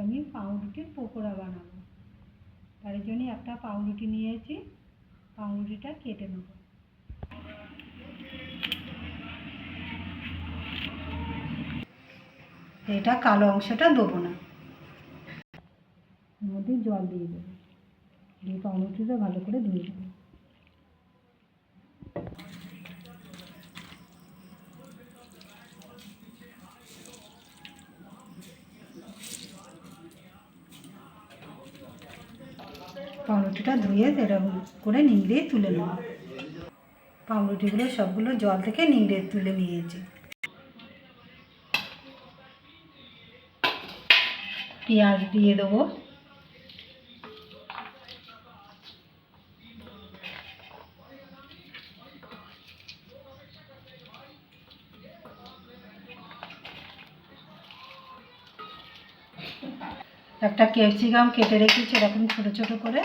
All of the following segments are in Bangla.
আমি পাউরুটির পকোড়া বানাবো। তার জন্য একটা পাউরুটি নিয়েছি। পাউরুটিটা কেটে নেব। এটা কালো অংশটা দেবো না। এর মধ্যে জল দিয়ে দেবো। দিয়ে পাউরুটিটা ভালো করে ধুয়ে দেবো পাউরুটিটা ধুয়ে এরকম করে নিংড়ে তুলে নেব। পাউরুটিগুলো সবগুলো জল থেকে নিংড়ে তুলে নিয়েছি। পেঁয়াজ দিয়ে দেবো। একটা ক্যাপসিকাম কেটে রেখেছি, এরকম ছোটো ছোটো করে।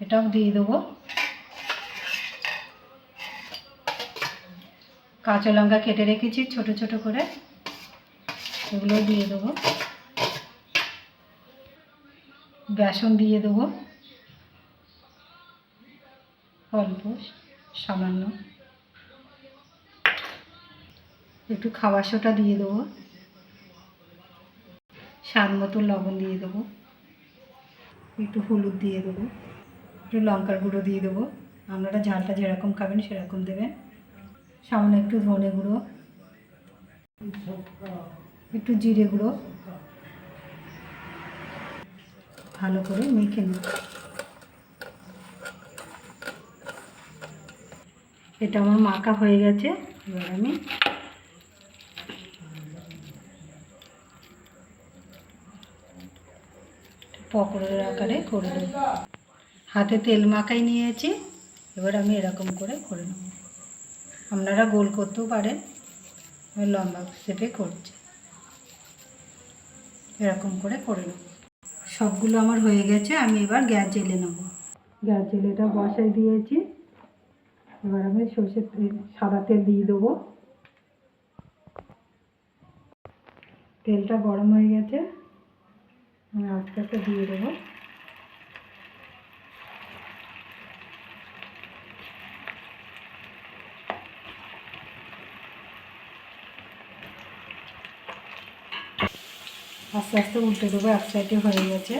এটাও দিয়ে দেবো। কাঁচা লঙ্কা কেটে রেখেছি, ছোটো ছোটো করে। এগুলো দিয়ে দেবো। বেসন দিয়ে দেবো। অল্প, সামান্য। একটু খাবার সোটা দিয়ে দেবো। স্বাদ মতো লবণ দিয়ে দেবো। একটু হলুদ দিয়ে দেবো। একটু লঙ্কার গুঁড়ো দিয়ে দেবো। আপনারা ঝালটা যেরকম খাবেন সেরকম দেবেন। সামান্য একটু ধনে গুঁড়ো। একটু জিরে গুঁড়ো। ভালো করে মেখে নেব এটা আমার মাখা হয়ে গেছে। এবার আমি পকোড়ার আকারে করে দেব হাতে তেল মাখাই নিয়েছি, এবার আমি এরকম করে করে নেব। আপনারা গোল করতেও পারেন, আমি লম্বা শেপে করছি। এরকম করে করে নেব। সবগুলো আমার হয়ে গেছে, আমি এবার গ্যাস জেলে নেব। গ্যাস জেলেটা বসাই দিয়েছি, এবার আমি সর্ষের তেল, সাদা তেল দিয়ে দেবো। তেলটা গরম হয়ে গেছে আস্তে আস্তে দিয়ে দেবো। আস্তে আস্তে উল্টে দেবো, এক সাইডে হয়ে গেছে।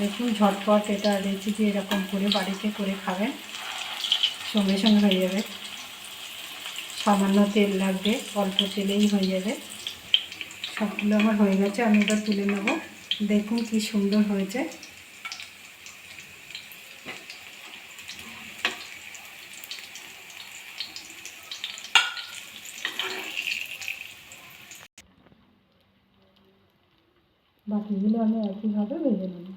দেখুন ঝটপট এটা রেসিপি এরকম করে বাড়িতে করে খাবেন। সঙ্গে সঙ্গে হয়ে যাবে। সামান্য তেল লাগবে, অল্প তেলেই হয়ে যাবে। সবগুলো আমার হয়ে গেছে, আমি এবার তুলে নেব। দেখুন কি সুন্দর হয়েছে। বাকিগুলো আমি একইভাবে ভেজে নেব।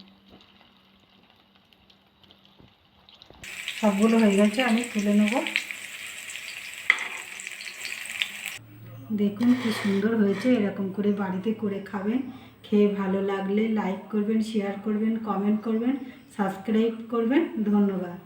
সবগুলো হয়ে গেছে, আমি তুলে নেব। দেখুন কি সুন্দর হয়েছে, এরকম করে বাড়িতে করে খাবেন। খেয়ে ভালো লাগলে লাইক করবেন শেয়ার করবেন কমেন্ট করবেন সাবস্ক্রাইব করবেন। ধন্যবাদ।